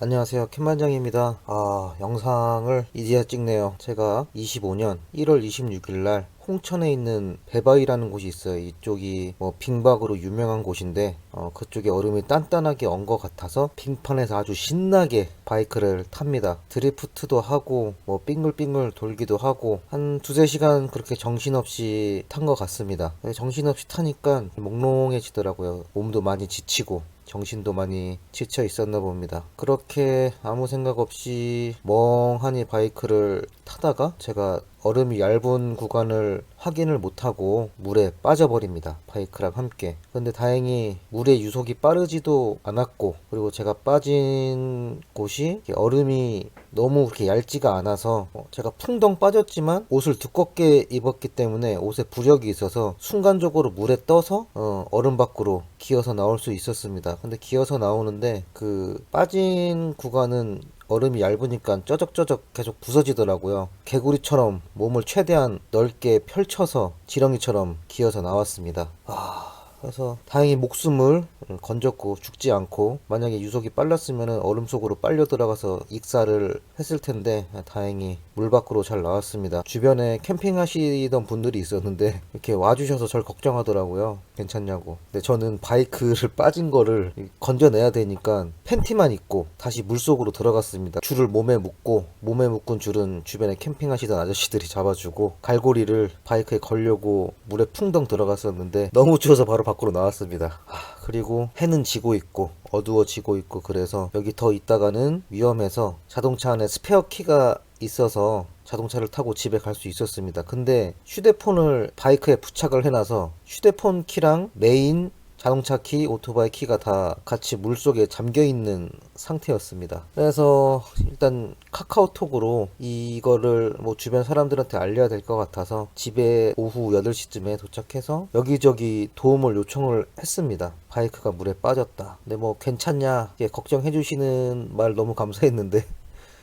안녕하세요. 캔반장입니다. 아 영상을 이제야 찍네요. 제가 25년 1월 26일날 홍천에 있는 배바위라는 곳이 있어요. 이쪽이 뭐 빙박으로 유명한 곳인데 어, 그쪽에 얼음이 단단하게 언것 같아서 빙판에서 아주 신나게 바이크를 탑니다. 드리프트도 하고 뭐 빙글빙글 돌기도 하고 한 두세 시간 그렇게 정신없이 탄 것 같습니다. 정신없이 타니까 몽롱해지더라고요. 몸도 많이 지치고 정신도 많이 지쳐 있었나 봅니다. 그렇게 아무 생각 없이 멍하니 바이크를 타다가 제가 얼음이 얇은 구간을 확인을 못하고 물에 빠져버립니다. 바이크랑 함께. 근데 다행히 물의 유속이 빠르지도 않았고, 그리고 제가 빠진 곳이 얼음이 너무 그렇게 얇지가 않아서 어, 제가 풍덩 빠졌지만 옷을 두껍게 입었기 때문에 옷에 부력이 있어서 순간적으로 물에 떠서 어, 얼음 밖으로 기어서 나올 수 있었습니다. 근데 기어서 나오는데 그 빠진 구간은 얼음이 얇으니까 쩌적쩌적 계속 부서지더라고요. 개구리처럼 몸을 최대한 넓게 펼쳐서 지렁이처럼 기어서 나왔습니다. 아, 그래서 다행히 목숨을 건졌고 죽지 않고 만약에 유속이 빨랐으면 얼음 속으로 빨려 들어가서 익사를 했을 텐데 다행히 물 밖으로 잘 나왔습니다. 주변에 캠핑하시던 분들이 있었는데 이렇게 와주셔서 절 걱정하더라고요. 괜찮냐고. 근데 저는 바이크를 빠진 거를 건져내야 되니까 팬티만 입고 다시 물 속으로 들어갔습니다. 줄을 몸에 묶고 몸에 묶은 줄은 주변에 캠핑하시던 아저씨들이 잡아주고 갈고리를 바이크에 걸려고 물에 풍덩 들어갔었는데 너무 추워서 바로 밖으로 나왔습니다. 아, 그리고 해는 지고 있고 어두워지고 있고 그래서 여기 더 있다가는 위험해서 자동차 안에 스페어 키가 있어서 자동차를 타고 집에 갈 수 있었습니다. 근데 휴대폰을 바이크에 부착을 해놔서 휴대폰 키랑 메인 자동차 키, 오토바이 키가 다 같이 물 속에 잠겨 있는 상태였습니다. 그래서 일단 카카오톡으로 이거를 뭐 주변 사람들한테 알려야 될 것 같아서 집에 오후 8시쯤에 도착해서 여기저기 도움을 요청을 했습니다. 바이크가 물에 빠졌다. 근데 뭐 괜찮냐 걱정해 주시는 말 너무 감사했는데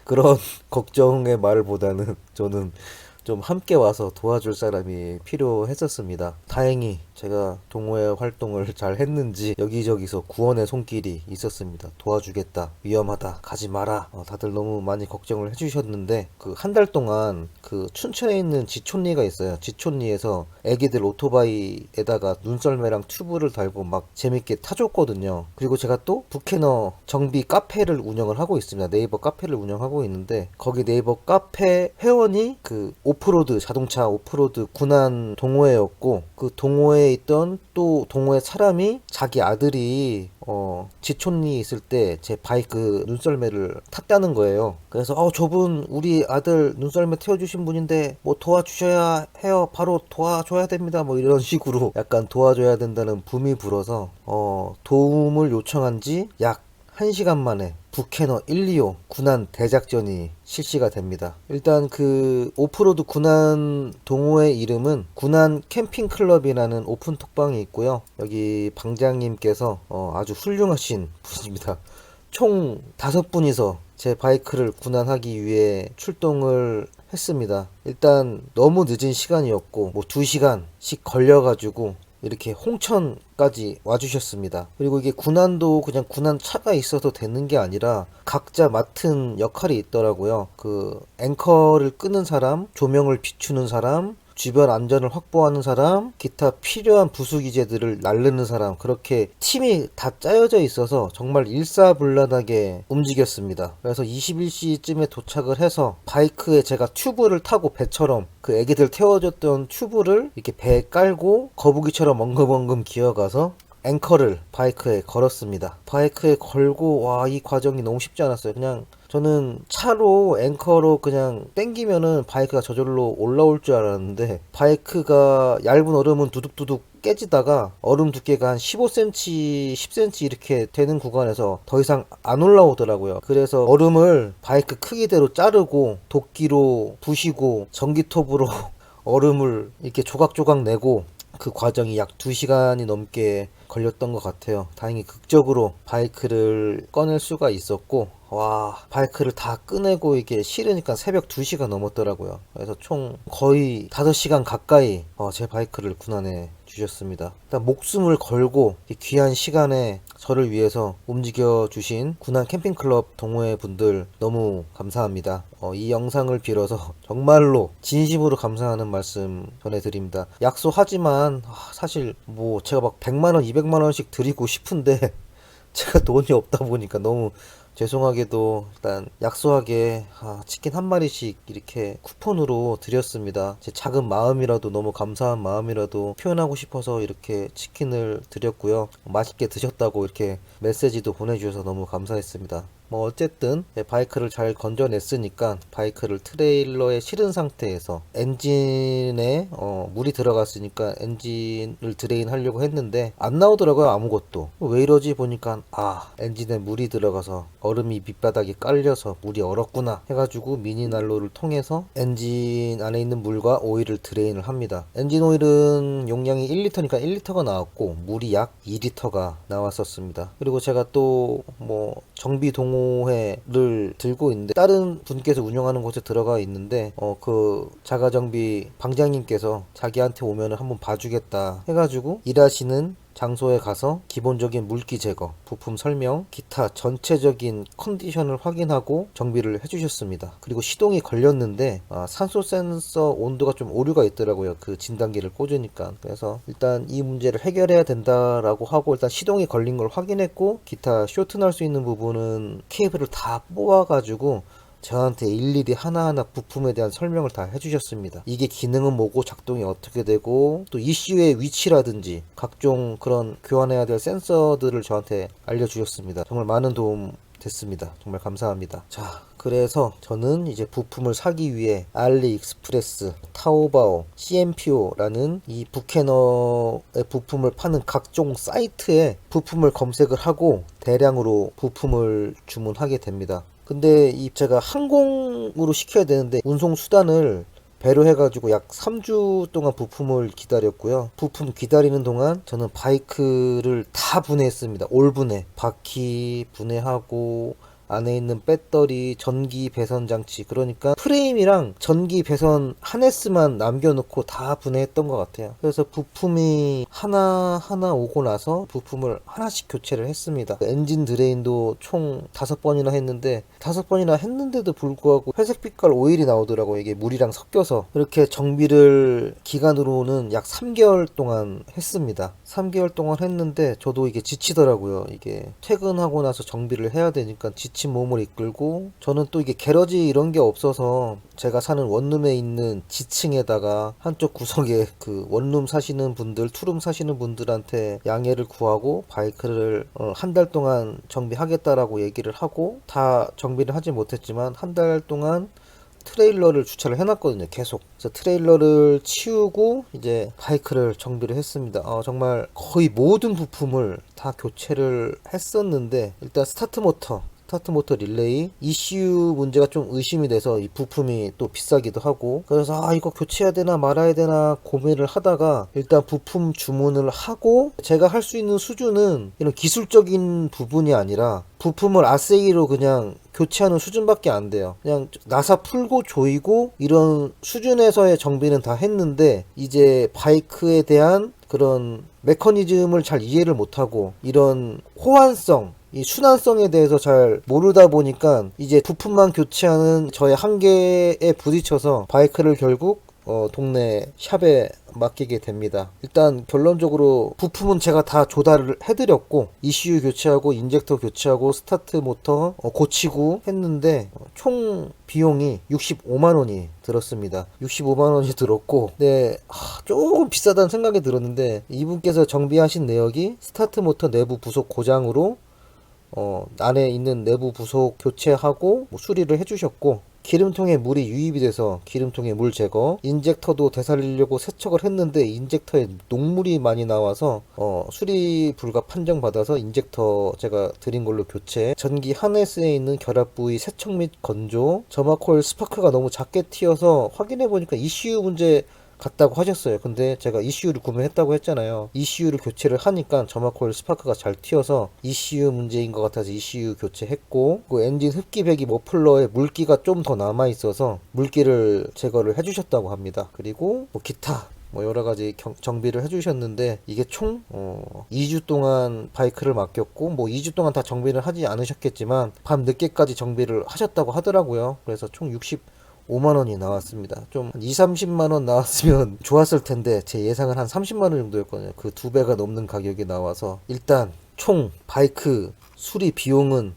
그런 걱정의 말보다는 저는 좀 함께 와서 도와줄 사람이 필요했었습니다. 다행히 제가 동호회 활동을 잘 했는지 여기저기서 구원의 손길이 있었습니다. 도와주겠다. 위험하다. 가지 마라. 어, 다들 너무 많이 걱정을 해주셨는데 그 한 달 동안 그 춘천에 있는 지촌리가 있어요. 지촌리에서 애기들 오토바이에다가 눈썰매랑 튜브를 달고 막 재밌게 타줬거든요. 그리고 제가 또 부캐너 정비 카페를 운영을 하고 있습니다. 네이버 카페를 운영하고 있는데 거기 네이버 카페 회원이 그 오프로드 자동차 오프로드 군안 동호회였고 그 동호회 에 있던 또 동호회 사람이 자기 아들이 어 지촌리 있을 때 제 바이크 눈썰매를 탔다는 거예요. 그래서 어 저분 우리 아들 눈썰매 태워주신 분인데 뭐 도와주셔야 해요. 바로 도와줘야 됩니다. 뭐 이런 식으로 약간 도와줘야 된다는 붐이 불어서 어 도움을 요청한 지 약 1시간 만에 부캐너 1, 2호 군안 대작전이 실시가 됩니다. 일단 그 오프로드 군안 동호회 이름은 군안 캠핑 클럽이라는 오픈 톡방이 있고요. 여기 방장님께서 어, 아주 훌륭하신 분입니다. 총 다섯 분이서 제 바이크를 군안하기 위해 출동을 했습니다. 일단 너무 늦은 시간이었고 뭐두 시간씩 걸려 가지고 이렇게 홍천까지 와주셨습니다. 그리고 이게 군안도 그냥 군안 차가 있어서 되는 게 아니라 각자 맡은 역할이 있더라고요. 그 앵커를 끄는 사람, 조명을 비추는 사람, 주변 안전을 확보하는 사람, 기타 필요한 부수 기재들을 날르는 사람, 그렇게 팀이 다 짜여져 있어서 정말 일사불란하게 움직였습니다. 그래서 21시쯤에 도착을 해서 바이크에 제가 튜브를 타고 배처럼 그 애기들 태워줬던 튜브를 이렇게 배에 깔고 거북이처럼 엉금엉금 기어가서 앵커를 바이크에 걸었습니다. 바이크에 걸고 와 이 과정이 너무 쉽지 않았어요. 그냥 저는 차로 앵커로 그냥 땡기면은 바이크가 저절로 올라올 줄 알았는데 바이크가 얇은 얼음은 두둑두둑 깨지다가 얼음 두께가 한 15cm, 10cm 이렇게 되는 구간에서 더 이상 안 올라오더라고요. 그래서 얼음을 바이크 크기대로 자르고 도끼로 부시고 전기톱으로 얼음을 이렇게 조각조각 내고 그 과정이 약 2시간이 넘게 걸렸던 것 같아요. 다행히 극적으로 바이크를 꺼낼 수가 있었고, 와, 바이크를 다 꺼내고 이게 실으니까 새벽 2시가 넘었더라고요. 그래서 총 거의 5시간 가까이 어, 제 바이크를 군안해 주셨습니다. 일단 목숨을 걸고 이 귀한 시간에 저를 위해서 움직여 주신 군한 캠핑클럽 동호회 분들 너무 감사합니다. 어, 이 영상을 빌어서 정말로 진심으로 감사하는 말씀 전해드립니다. 약속하지만 아, 사실 뭐 제가 막 100만원, 200만원씩 드리고 싶은데 제가 돈이 없다 보니까 너무 죄송하게도 일단 약소하게 아, 치킨 한 마리씩 이렇게 쿠폰으로 드렸습니다. 제 작은 마음이라도 너무 감사한 마음이라도 표현하고 싶어서 이렇게 치킨을 드렸고요. 맛있게 드셨다고 이렇게 메시지도 보내주셔서 너무 감사했습니다. 뭐 어쨌든 네, 바이크를 잘 건져냈으니까 바이크를 트레일러에 실은 상태에서 엔진에 어, 물이 들어갔으니까 엔진을 드레인 하려고 했는데 안 나오더라고요 아무것도. 왜 이러지? 보니까 아 엔진에 물이 들어가서 얼음이 밑바닥에 깔려서 물이 얼었구나 해가지고 미니 난로를 통해서 엔진 안에 있는 물과 오일을 드레인을 합니다. 엔진 오일은 용량이 1리터니까 1리터가 나왔고 물이 약 2리터가 나왔었습니다. 그리고 제가 또 뭐 정비 동호 회를 들고 있는데 다른 분께서 운영하는 곳에 들어가 있는데 어 그 자가정비 방장님께서 자기한테 오면은 한번 봐주겠다 해가지고 일하시는 장소에 가서 기본적인 물기 제거, 부품 설명, 기타 전체적인 컨디션을 확인하고 정비를 해주셨습니다. 그리고 시동이 걸렸는데 아, 산소 센서 온도가 좀 오류가 있더라고요. 그 진단기를 꽂으니까. 그래서 일단 이 문제를 해결해야 된다라고 하고 일단 시동이 걸린 걸 확인했고 기타 쇼트 날 수 있는 부분은 케이블을 다 뽑아가지고 저한테 일일이 하나하나 부품에 대한 설명을 다 해주셨습니다. 이게 기능은 뭐고 작동이 어떻게 되고 또 이슈의 위치라든지 각종 그런 교환해야 될 센서들을 저한테 알려주셨습니다. 정말 많은 도움 됐습니다. 정말 감사합니다. 자, 그래서 저는 이제 부품을 사기 위해 알리익스프레스, 타오바오, CMPO라는 이 북캐너의 부품을 파는 각종 사이트에 부품을 검색을 하고 대량으로 부품을 주문하게 됩니다. 근데 이 제가 항공으로 시켜야 되는데 운송 수단을 배로 해가지고 약 3주 동안 부품을 기다렸고요. 부품 기다리는 동안 저는 바이크를 다 분해했습니다. 올 분해. 바퀴 분해하고 안에 있는 배터리, 전기 배선 장치, 그러니까 프레임이랑 전기 배선 하네스만 남겨놓고 다 분해했던 것 같아요. 그래서 부품이 하나하나 오고 나서 부품을 하나씩 교체를 했습니다. 엔진 드레인도 총 다섯 번이나 했는데, 다섯 번이나 했는데도 불구하고 회색 빛깔 오일이 나오더라고요. 이게 물이랑 섞여서. 이렇게 정비를 기간으로는 약 3개월 동안 했습니다. 3개월 동안 했는데, 저도 이게 지치더라고요. 이게 퇴근하고 나서 정비를 해야 되니까 지친 몸을 이끌고 저는 또 이게 게러지 이런 게 없어서 제가 사는 원룸에 있는 지층에다가 한쪽 구석에 그 원룸 사시는 분들 투룸 사시는 분들한테 양해를 구하고 바이크를 어, 한달 동안 정비하겠다라고 얘기를 하고 다 정비를 하지 못했지만 한 달 동안 트레일러를 주차를 해놨거든요. 계속. 그래서 트레일러를 치우고 이제 바이크를 정비를 했습니다. 어, 정말 거의 모든 부품을 다 교체를 했었는데 일단 스타트 모터 스타트 모터 릴레이 ECU 문제가 좀 의심이 돼서 이 부품이 또 비싸기도 하고 그래서 아 이거 교체해야 되나 말아야 되나 고민을 하다가 일단 부품 주문을 하고 제가 할 수 있는 수준은 이런 기술적인 부분이 아니라 부품을 아세이로 그냥 교체하는 수준밖에 안 돼요. 그냥 나사 풀고 조이고 이런 수준에서의 정비는 다 했는데 이제 바이크에 대한 그런 메커니즘을 잘 이해를 못하고 이런 호환성 이 순환성에 대해서 잘 모르다 보니까 이제 부품만 교체하는 저의 한계에 부딪혀서 바이크를 결국 어, 동네 샵에 맡기게 됩니다. 일단 결론적으로 부품은 제가 다 조달을 해드렸고 ECU 교체하고 인젝터 교체하고 스타트 모터 어, 고치고 했는데 어, 총 비용이 65만 원이 들었습니다. 65만 원이 들었고 네 하, 조금 비싸다는 생각이 들었는데 이분께서 정비하신 내역이 스타트 모터 내부 부속 고장으로 어, 안에 있는 내부 부속 교체하고 뭐 수리를 해주셨고 기름통에 물이 유입이 돼서 기름통에 물 제거 인젝터도 되살리려고 세척을 했는데 인젝터에 녹물이 많이 나와서 어, 수리 불가 판정 받아서 인젝터 제가 드린 걸로 교체. 전기 하네스에 있는 결합 부위 세척 및 건조. 점화코일 스파크가 너무 작게 튀어서 확인해 보니까 ECU 문제 같다고 하셨어요. 근데 제가 ECU를 구매했다고 했잖아요. ECU를 교체를 하니까 점화코일 스파크가 잘 튀어서 ECU 문제인 것 같아서 ECU 교체했고 그 엔진 흡기 배기 머플러에 물기가 좀 더 남아 있어서 물기를 제거를 해주셨다고 합니다. 그리고 뭐 기타 뭐 여러 가지 경- 정비를 해주셨는데 이게 총 어, 2주 동안 바이크를 맡겼고 뭐 2주 동안 다 정비를 하지 않으셨겠지만 밤 늦게까지 정비를 하셨다고 하더라고요. 그래서 총 60 5만 원이 나왔습니다. 좀 2, 30만 원 나왔으면 좋았을 텐데 제 예상은 한 30만 원 정도였거든요. 그 두 배가 넘는 가격이 나와서 일단 총 바이크 수리 비용은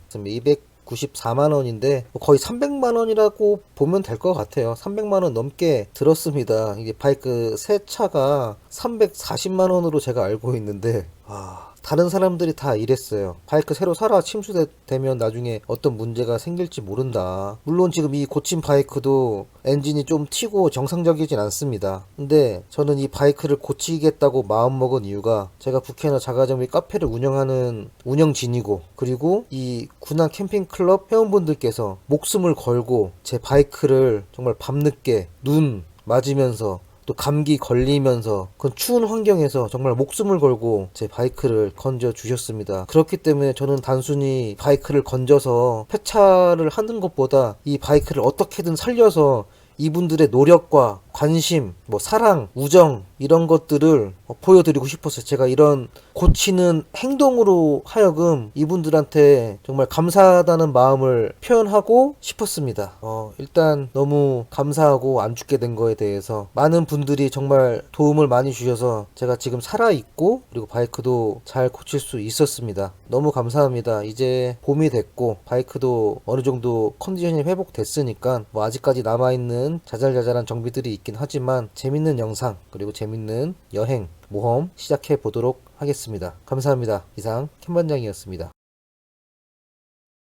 294만 원인데 거의 300만 원이라고 보면 될 것 같아요. 300만 원 넘게 들었습니다. 이게 바이크 새 차가 340만 원으로 제가 알고 있는데 아 다른 사람들이 다 이랬어요. 바이크 새로 사라 침수되면 나중에 어떤 문제가 생길지 모른다. 물론 지금 이 고친 바이크도 엔진이 좀 튀고 정상적이진 않습니다. 근데 저는 이 바이크를 고치겠다고 마음먹은 이유가 제가 북해나 자가정비 카페를 운영하는 운영진이고 그리고 이 군안 캠핑 클럽 회원분들께서 목숨을 걸고 제 바이크를 정말 밤늦게 눈 맞으면서 또 감기 걸리면서 그 추운 환경에서 정말 목숨을 걸고 제 바이크를 건져 주셨습니다. 그렇기 때문에 저는 단순히 바이크를 건져서 폐차를 하는 것보다 이 바이크를 어떻게든 살려서 이분들의 노력과 관심, 뭐 사랑, 우정 이런 것들을 어, 보여드리고 싶었어요. 제가 이런 고치는 행동으로 하여금 이분들한테 정말 감사하다는 마음을 표현하고 싶었습니다. 어, 일단 너무 감사하고 안 죽게 된 거에 대해서 많은 분들이 정말 도움을 많이 주셔서 제가 지금 살아 있고 그리고 바이크도 잘 고칠 수 있었습니다. 너무 감사합니다. 이제 봄이 됐고 바이크도 어느 정도 컨디션이 회복됐으니까 뭐 아직까지 남아 있는 자잘자잘한 정비들이 있긴 하지만 재밌는 영상 그리고 재밌는 여행 모험 시작해 보도록 하겠습니다. 감사합니다. 이상 캠반장이었습니다.